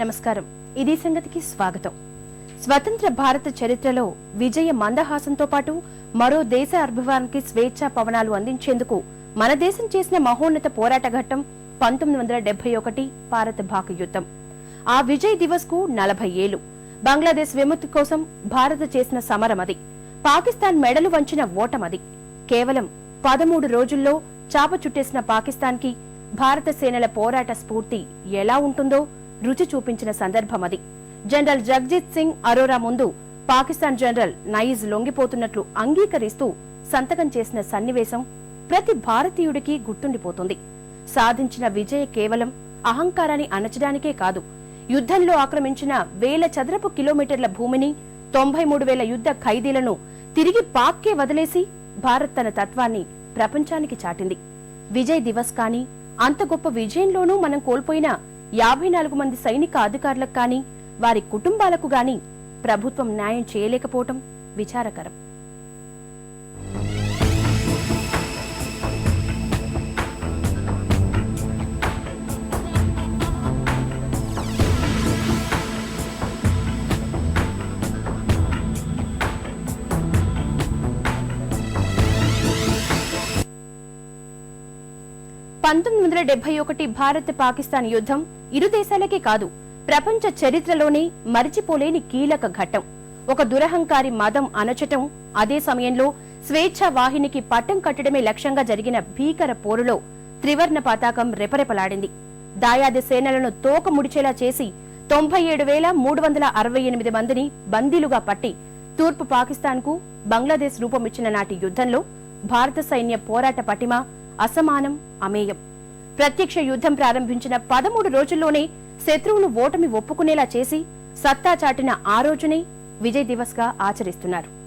నమస్కారం. ఇది సంగతికి స్వాగతం. స్వతంత్ర భారత చరిత్రలో విజయ మందహాసంతో పాటు మరో దేశ అభిమానానికి స్వేచ్ఛా పవనాలు అందించేందుకు మన దేశం చేసిన మహోన్నత పోరాట ఘట్టం పంతొమ్మిది వందల డెబ్బై ఒకటి భారత భాక యుద్ధం. ఆ విజయ్ దివస్కు నలభై ఏళ్ళు బంగ్లాదేశ్ విముక్తి కోసం భారత చేసిన సమరమది పాకిస్తాన్ మెడలు వంచిన ఓటమది కేవలం పదమూడు రోజుల్లో చాప చుట్టేసిన పాకిస్తాన్కి భారత సేనల పోరాట స్ఫూర్తి ఎలా ఉంటుందో రుచి చూపించిన సందర్భం అది జనరల్ జగ్జిత్ సింగ్ అరోరా ముందు పాకిస్తాన్ జనరల్ నయీజ్ లొంగిపోతున్నట్లు అంగీకరిస్తూ సంతకం చేసిన సన్నివేశం ప్రతి భారతీయుడికి గుర్తుండిపోతుంది. సాధించిన విజయ కేవలం అహంకారాన్ని అణచడానికే కాదు యుద్ధంలో ఆక్రమించిన వేల చదరపు కిలోమీటర్ల భూమిని తొంభై మూడు వేల యుద్ధ ఖైదీలను తిరిగి పాక్కే వదిలేసి భారత్ తన తత్వాన్ని ప్రపంచానికి చాటింది. విజయ్ దివస్ కానీ అంత గొప్ప విజయంలోనూ మనం కోల్పోయిన యాభై నాలుగు మంది సైనిక అధికారులకు కానీ వారి కుటుంబాలకు గాని ప్రభుత్వం న్యాయం చేయలేకపోవటం విచారకరం. పంతొమ్మిది వందల డెబ్బై ఒకటి భారత్ పాకిస్తాన్ యుద్ధం ఇరు దేశాలకే కాదు ప్రపంచ చరిత్రలోనే మరిచిపోలేని కీలక ఘట్టం. ఒక దురహంకారి మదం అణచటం అదే సమయంలో స్వేచ్ఛ వాహినికి పట్టం కట్టడమే లక్ష్యంగా జరిగిన భీకర పోరులో త్రివర్ణ పతాకం రెపరెపలాడింది. దాయాది సేనలను తోక ముడిచేలా చేసి తొంభై ఏడు వేల మూడు వందల అరవై ఎనిమిది మందిని బందీలుగా పట్టి తూర్పు పాకిస్తాన్కు బంగ్లాదేశ్ రూపమిచ్చిన నాటి యుద్ధంలో భారత సైన్య పోరాట పటిమ అసమానం అమేయం. ప్రత్యక్ష యుద్ధం ప్రారంభించిన పదమూడు రోజుల్లోనే శత్రువులు ఓటమి ఒప్పుకునేలా చేసి సత్తా చాటిన ఆ రోజునే Vijay దివస్గా ఆచరిస్తున్నారు.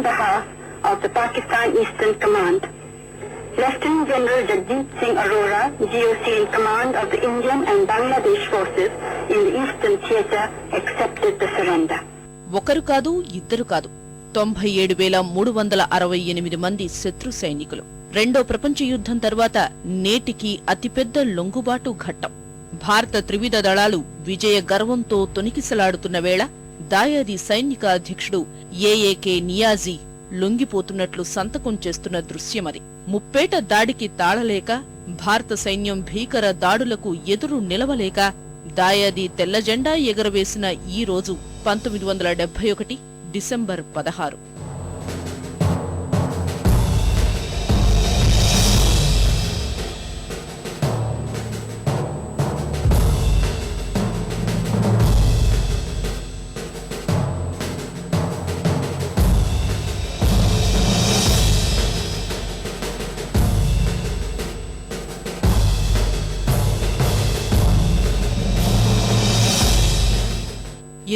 On of the Pakistan Eastern Command. Lieutenant General Jagdeep Singh Arora, GOC in command of the Indian and Bangladesh forces in the Eastern Theatre, accepted the surrender. ఒకరు కాదు ఇద్దరు కాదు తొంభై ఏడు వేల మూడు వందల అరవై ఎనిమిది మంది శత్రు సైనికులు రెండో ప్రపంచ యుద్ధం తర్వాత నేటికి అతిపెద్ద లొంగుబాటు ఘట్టం భారత త్రివిధ దళాలు విజయ గర్వంతో తొనికిసలాడుతున్న వేళ దాయాది సైనిక అధ్యక్షుడు ఏఏకే నియాజీ లొంగిపోతున్నట్లు సంతకం చేస్తున్న దృశ్యమది. ముప్పేట దాడికి తాళలేక భారత సైన్యం భీకర దాడులకు ఎదురు నిలవలేక దాయాది తెల్ల జెండా ఎగరవేసిన ఈ రోజు పంతొమ్మిది వందల డెబ్బై ఒకటి డిసెంబర్ పదహారు.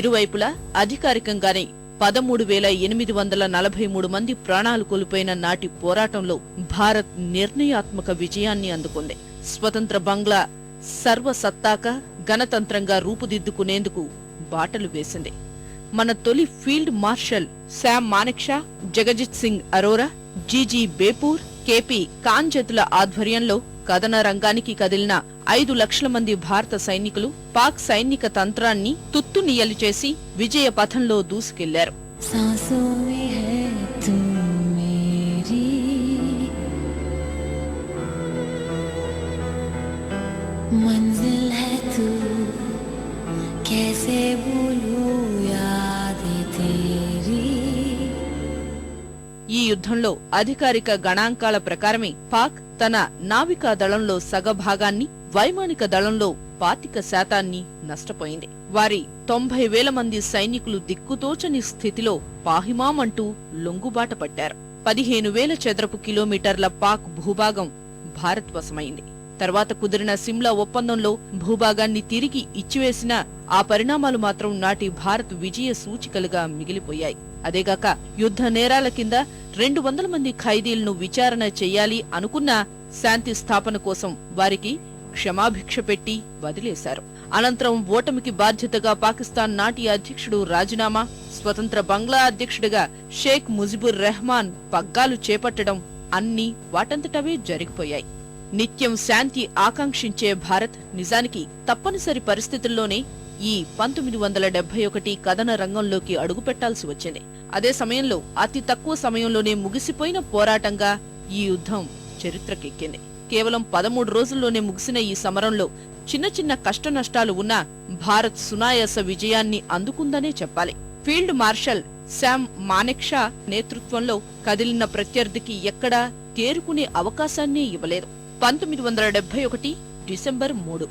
ఇరువైపులా అధికారికంగానే పదమూడు వేల ఎనిమిది వందల నలభై మూడు మంది ప్రాణాలు కోల్పోయిన నాటి పోరాటంలో భారత్ నిర్ణయాత్మక విజయాన్ని అందుకుంది. స్వతంత్ర బంగ్లా సర్వసత్తాక గణతంత్రంగా రూపుదిద్దుకునేందుకు బాటలు వేసింది. మన తొలి field marshal Sam Manekshaw Jagjit Singh Arora GG Bewoor KP కాంజతుల ఆధ్వర్యంలో కథన రంగానికి కదిలిన ఐదు లక్షల మంది భారత సైనికులు పాక్ సైనిక తంత్రాన్ని తుత్తునియలు చేసి విజయ పథంలో దూసుకెళ్లారు सांसों में है तुम मेरी मंजिल है तू कैसे भूलूं ఈ యుద్ధంలో అధికారిక గణాంకాల ప్రకారమే పాక్ తన నావికా దళంలో సగభాగాన్ని వైమానిక దళంలో పాతిక శాతాన్ని నష్టపోయింది. వారి తొంభై వేల మంది సైనికులు దిక్కుతోచని స్థితిలో పాహిమామంటూ లొంగుబాట పట్టారు. పదిహేను వేల చదరపు కిలోమీటర్ల పాక్ భూభాగం భారత్ వశమైంది తర్వాత కుదిరిన సిమ్లా ఒప్పందంలో భూభాగాన్ని తిరిగి ఇచ్చివేసిన ఆ పరిణామాలు మాత్రం నాటి భారత్ విజయ సూచికలుగా మిగిలిపోయాయి. అదేగాక యుద్ధ నేరాల కింద రెండు వందల మంది ఖైదీలను విచారణ చెయ్యాలి అనుకున్న శాంతి స్థాపన కోసం వారికి క్షమాభిక్ష పెట్టి వదిలేశారు. అనంతరం ఓటమికి బాధ్యతగా పాకిస్తాన్ నాటి అధ్యక్షుడు రాజీనామా స్వతంత్ర బంగ్లా అధ్యక్షుడిగా షేక్ ముజిబుర్ రెహమాన్ పగ్గాలు చేపట్టడం అన్ని వాటంతటవే జరిగిపోయాయి. నిత్యం శాంతి ఆకాంక్షించే భారత్ నిజానికి తప్పనిసరి పరిస్థితుల్లోనే ఈ పంతొమ్మిది వందల డెబ్బై ఒకటి కథన రంగంలోకి అడుగుపెట్టాల్సి వచ్చింది. అదే సమయంలో అతి తక్కువ సమయంలోనే ముగిసిపోయిన పోరాటంగా ఈ యుద్ధం చరిత్రకెక్కింది. కేవలం పదమూడు రోజుల్లోనే ముగిసిన ఈ సమరంలో చిన్న చిన్న కష్ట నష్టాలు ఉన్నా భారత్ సునాయాస విజయాన్ని అందుకుందనే చెప్పాలి. ఫీల్డ్ మార్షల్ శామ్ మానెక్షా నేతృత్వంలో కదిలిన ప్రత్యర్థికి ఎక్కడా తేరుకునే అవకాశాన్నే ఇవ్వలేదు. పంతొమ్మిది వందల డెబ్బై ఒకటి డిసెంబర్ మూడు.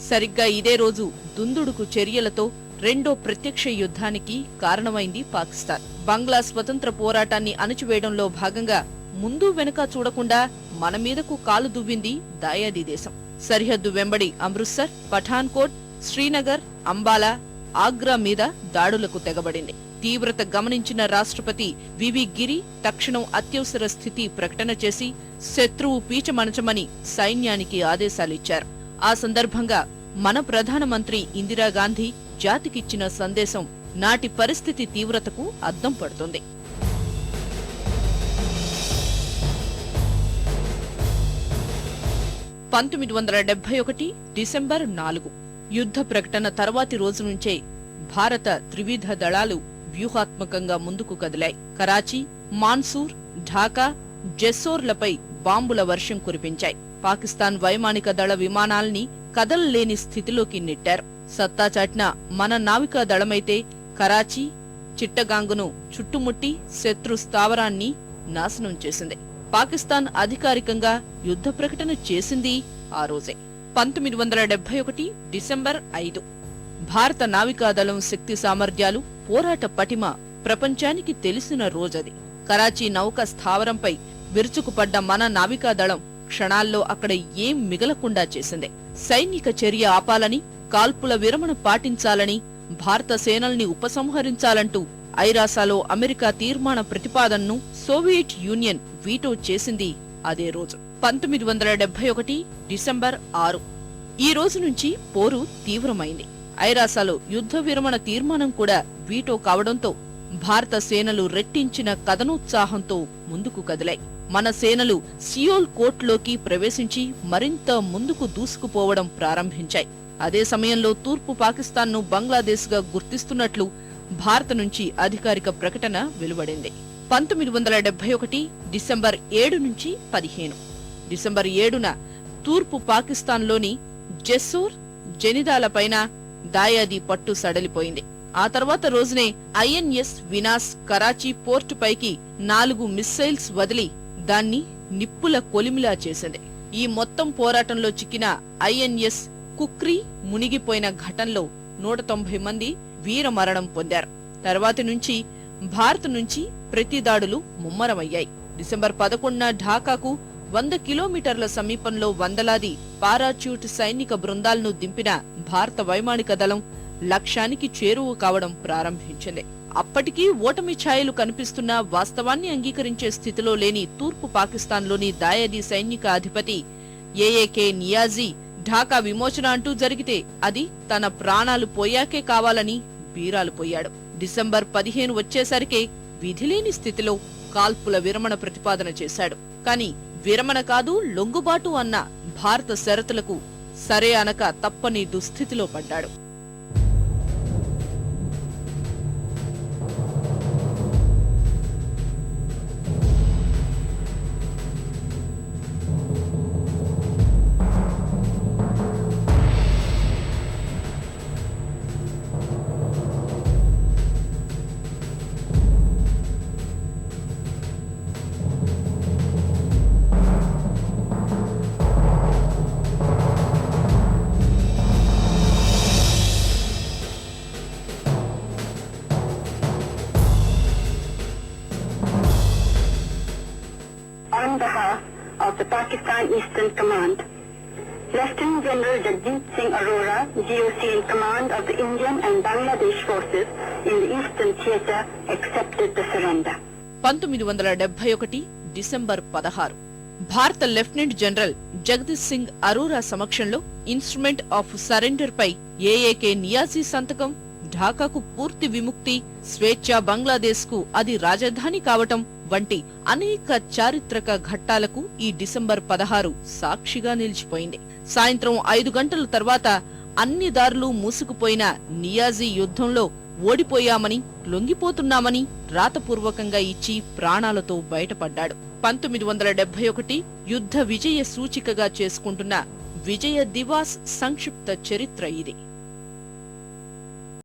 సరిగ్గా ఇదే రోజు దుందుడుకు చర్యలతో రెండో ప్రత్యక్ష యుద్ధానికి కారణమైంది పాకిస్తాన్. బంగ్లా స్వతంత్ర పోరాటాన్ని అణచివేయడంలో భాగంగా ముందు వెనుక చూడకుండా మన మీదకు కాలు దువ్వింది దాయాది దేశం. సరిహద్దు వెంబడి అమృత్సర్ పఠాన్కోట్ శ్రీనగర్ అంబాలా ఆగ్రా మీద దాడులకు తెగబడింది. తీవ్రత గమనించిన రాష్ట్రపతి వివి గిరి తక్షణం అత్యవసర స్థితి ప్రకటన చేసి శత్రువు పీచమణచమని సైన్యానికి ఆదేశాలిచ్చారు. ఆ సందర్భంగా మన ప్రధానమంత్రి ఇందిరాగాంధీ జాతికిచ్చిన సందేశం నాటి పరిస్థితి తీవ్రతకు అద్దం పడుతుంది. పంతొమ్మిది వందల డెబ్బై ఒకటి డిసెంబర్ నాలుగు యుద్ధ ప్రకటన తర్వాతి రోజు నుంచే భారత త్రివిధ దళాలు వ్యూహాత్మకంగా ముందుకు కదిలాయి. కరాచీ మాన్సూర్ ఢాకా జెస్సోర్లపై బాంబుల వర్షం కురిపించాయి. పాకిస్తాన్ వైమానిక దళ విమానాల్ని కదలలేని స్థితిలోకి నెట్టారు. సత్తా చాటిన మన నావికా దళమైతే కరాచీ చిట్టగాంగును చుట్టుముట్టి శత్రు స్థావరాన్ని నాశనం చేసింది. పాకిస్తాన్ అధికారికంగా యుద్ధ ప్రకటన చేసింది ఆ రోజే. పంతొమ్మిది వందల డెబ్బై ఒకటి డిసెంబర్ ఐదు. భారత నావికాదళం శక్తి సామర్థ్యాలు పోరాట పటిమ ప్రపంచానికి తెలిసిన రోజది. కరాచీ నౌక స్థావరంపై విరుచుకుపడ్డ మన నావికాదళం క్షణాల్లో అక్కడ ఏం మిగలకుండా చేసింది. సైనిక చర్య ఆపాలని కాల్పుల విరమణ పాటించాలని భారత సేనల్ని ఉపసంహరించాలంటూ ఐరాసాలో అమెరికా తీర్మాన ప్రతిపాదనను సోవియట్ యూనియన్ వీటో చేసింది అదే రోజు పంతొమ్మిది వందల డెబ్బై ఒకటి డిసెంబర్ ఆరు. ఈ రోజు నుంచి పోరు తీవ్రమైంది. ఐరాసాలో యుద్ధ విరమణ తీర్మానం కూడా వీటో కావడంతో భారత సేనలు రెట్టించిన కథనోత్సాహంతో ముందుకు కదిలాయి. మన సేనలు సియోల్ కోట్లోకి ప్రవేశించి మరింత ముందుకు దూసుకుపోవడం ప్రారంభించాయి. అదే సమయంలో తూర్పు పాకిస్తాన్ను బంగ్లాదేశ్గా గుర్తిస్తున్నట్లు భారత నుంచి అధికారిక ప్రకటన వెలువడింది. పంతొమ్మిది వందల డెబ్బై ఒకటి డిసెంబర్ ఏడు నుంచి పదిహేను. డిసెంబర్ ఏడున తూర్పు పాకిస్తాన్లోని జెస్సూర్ జనిదాలపైన దాయాది పట్టు సడలిపోయింది. ఆ తర్వాత రోజునే ఐఎన్ఎస్ వినాస్ కరాచీ పోర్టు పైకి నాలుగు మిస్సైల్స్ వదిలి దాన్ని నిప్పుల కొలిమిలా చేసింది. ఈ మొత్తం పోరాటంలో చిక్కిన ఐఎన్ఎస్ కుక్రీ మునిగిపోయిన ఘటనలో నూట తొంభై మంది వీరమరణం పొందారు. తర్వాతి నుంచి భారత్ నుంచి ప్రతి దాడులు ముమ్మరమయ్యాయి. డిసెంబర్ పదకొండున ఢాకాకు వంద కిలోమీటర్ల సమీపంలో వందలాది పారాచ్యూట్ సైనిక బృందాలను దింపిన భారత వైమానిక దళం లక్ష్యానికి చేరువ కావడం ప్రారంభించింది. అప్పటికీ ఓటమి ఛాయలు కనిపిస్తున్న వాస్తవాన్ని అంగీకరించే స్థితిలో లేని తూర్పు పాకిస్తాన్లోని దాయది సైనిక అధిపతి ఏఏకే నియాజీ ఢాకా విమోచన అంటూ జరిగితే అది తన ప్రాణాలు పోయాకే కావాలని బీరాలు పోయాడు. డిసెంబర్ పదిహేను వచ్చేసరికే విధిలేని స్థితిలో కాల్పుల విరమణ ప్రతిపాదన చేశాడు. కాని విరమణ కాదు లొంగుబాటు అన్న భారత షరతులకు సరే అనక తప్పని దుస్థితిలో పడ్డాడు. Pakistan Eastern Command. Lieutenant General Jagdeep Singh Arora, GOC in command of the Indian and Bangladesh forces in the Eastern Theater accepted the surrender. పంతొమ్మిది వందల డెబ్బై ఒకటి డిసెంబర్ పదహారు భారత లెఫ్టినెంట్ జనరల్ జగదీష్ సింగ్ అరోరా సమక్షంలో ఇన్స్ట్రుమెంట్ ఆఫ్ సరెండర్ పై ఏఏకే నియాజీ సంతకం ఢాకాకు పూర్తి విముక్తి స్వేచ్ఛ బంగ్లాదేశ్కు అది రాజధాని కావటం వంటి అనేక చారిత్రక ఘట్టాలకు ఈ డిసెంబర్ పదహారు సాక్షిగా నిలిచిపోయింది. సాయంత్రం ఐదు గంటల తర్వాత అన్ని దారులు మూసుకుపోయిన నియాజీ యుద్ధంలో ఓడిపోయామని లొంగిపోతున్నామని రాతపూర్వకంగా ఇచ్చి ప్రాణాలతో బయటపడ్డాడు. పంతొమ్మిది వందల డెబ్బై ఒకటి యుద్ధ విజయ సూచికగా చేసుకుంటున్న విజయ దివాస్ సంక్షిప్త చరిత్ర ఇది.